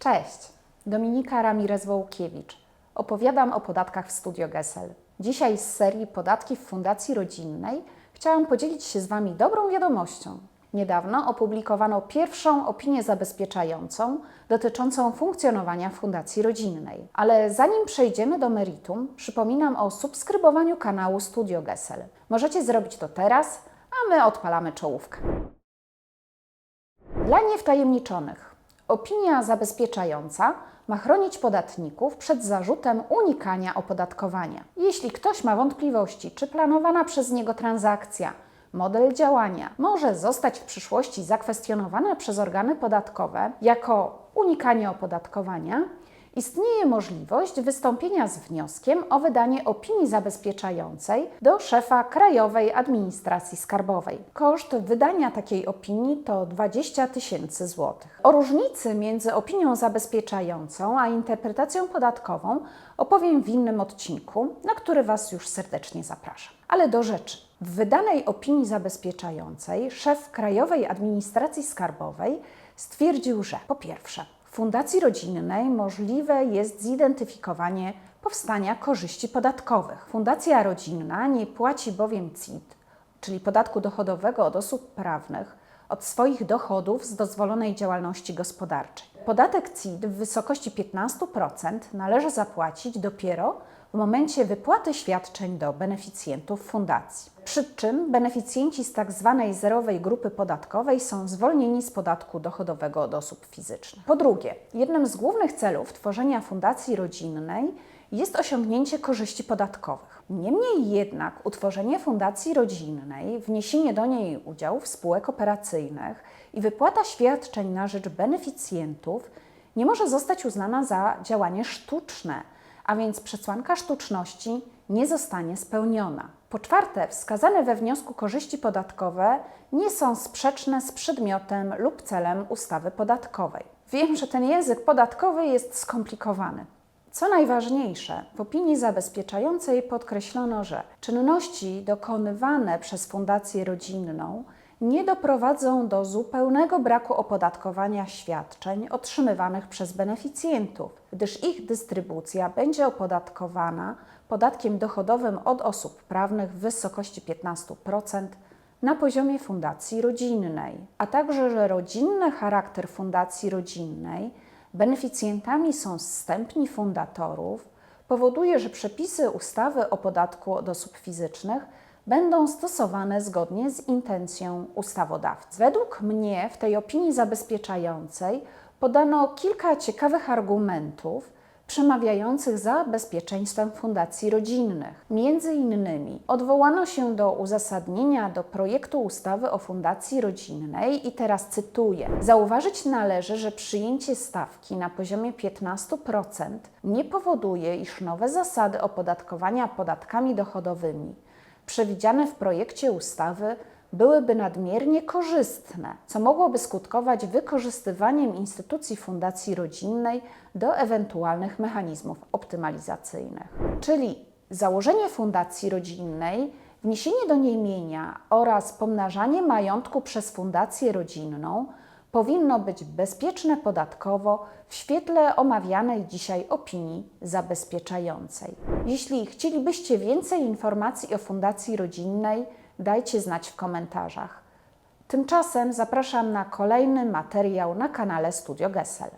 Cześć, Dominika Ramirez-Wołkiewicz. Opowiadam o podatkach w Studio Gesel. Dzisiaj z serii Podatki w Fundacji Rodzinnej chciałam podzielić się z Wami dobrą wiadomością. Niedawno opublikowano pierwszą opinię zabezpieczającą dotyczącą funkcjonowania Fundacji Rodzinnej. Ale zanim przejdziemy do meritum, przypominam o subskrybowaniu kanału Studio Gesel. Możecie zrobić to teraz, a my odpalamy czołówkę. Dla niewtajemniczonych opinia zabezpieczająca ma chronić podatników przed zarzutem unikania opodatkowania. Jeśli ktoś ma wątpliwości, czy planowana przez niego transakcja, model działania może zostać w przyszłości zakwestionowana przez organy podatkowe jako unikanie opodatkowania, istnieje możliwość wystąpienia z wnioskiem o wydanie opinii zabezpieczającej do szefa Krajowej Administracji Skarbowej. Koszt wydania takiej opinii to 20 tysięcy złotych. O różnicy między opinią zabezpieczającą a interpretacją podatkową opowiem w innym odcinku, na który Was już serdecznie zapraszam. Ale do rzeczy. W wydanej opinii zabezpieczającej szef Krajowej Administracji Skarbowej stwierdził, że po pierwsze, Fundacji Rodzinnej możliwe jest zidentyfikowanie powstania korzyści podatkowych. Fundacja Rodzinna nie płaci bowiem CIT, czyli podatku dochodowego od osób prawnych, od swoich dochodów z dozwolonej działalności gospodarczej. Podatek CIT w wysokości 15% należy zapłacić dopiero w momencie wypłaty świadczeń do beneficjentów fundacji. Przy czym beneficjenci z tzw. zerowej grupy podatkowej są zwolnieni z podatku dochodowego od osób fizycznych. Po drugie, jednym z głównych celów tworzenia fundacji rodzinnej jest osiągnięcie korzyści podatkowych. Niemniej jednak utworzenie fundacji rodzinnej, wniesienie do niej udziałów spółek operacyjnych i wypłata świadczeń na rzecz beneficjentów nie może zostać uznana za działanie sztuczne, a więc przesłanka sztuczności nie zostanie spełniona. Po czwarte, wskazane we wniosku korzyści podatkowe nie są sprzeczne z przedmiotem lub celem ustawy podatkowej. Wiem, że ten język podatkowy jest skomplikowany. Co najważniejsze, w opinii zabezpieczającej podkreślono, że czynności dokonywane przez Fundację Rodzinną nie doprowadzą do zupełnego braku opodatkowania świadczeń otrzymywanych przez beneficjentów, gdyż ich dystrybucja będzie opodatkowana podatkiem dochodowym od osób prawnych w wysokości 15% na poziomie fundacji rodzinnej, a także, że rodzinny charakter fundacji rodzinnej beneficjentami są zstępni fundatorów, powoduje, że przepisy ustawy o podatku od osób fizycznych będą stosowane zgodnie z intencją ustawodawcy. Według mnie w tej opinii zabezpieczającej podano kilka ciekawych argumentów przemawiających za bezpieczeństwem fundacji rodzinnych. Między innymi odwołano się do uzasadnienia do projektu ustawy o fundacji rodzinnej i teraz cytuję: Zauważyć należy, że przyjęcie stawki na poziomie 15% nie powoduje, iż nowe zasady opodatkowania podatkami dochodowymi przewidziane w projekcie ustawy byłyby nadmiernie korzystne, co mogłoby skutkować wykorzystywaniem instytucji fundacji rodzinnej do ewentualnych mechanizmów optymalizacyjnych. Czyli założenie fundacji rodzinnej, wniesienie do niej mienia oraz pomnażanie majątku przez fundację rodzinną powinno być bezpieczne podatkowo w świetle omawianej dzisiaj opinii zabezpieczającej. Jeśli chcielibyście więcej informacji o Fundacji Rodzinnej, dajcie znać w komentarzach. Tymczasem zapraszam na kolejny materiał na kanale Studio Gesel.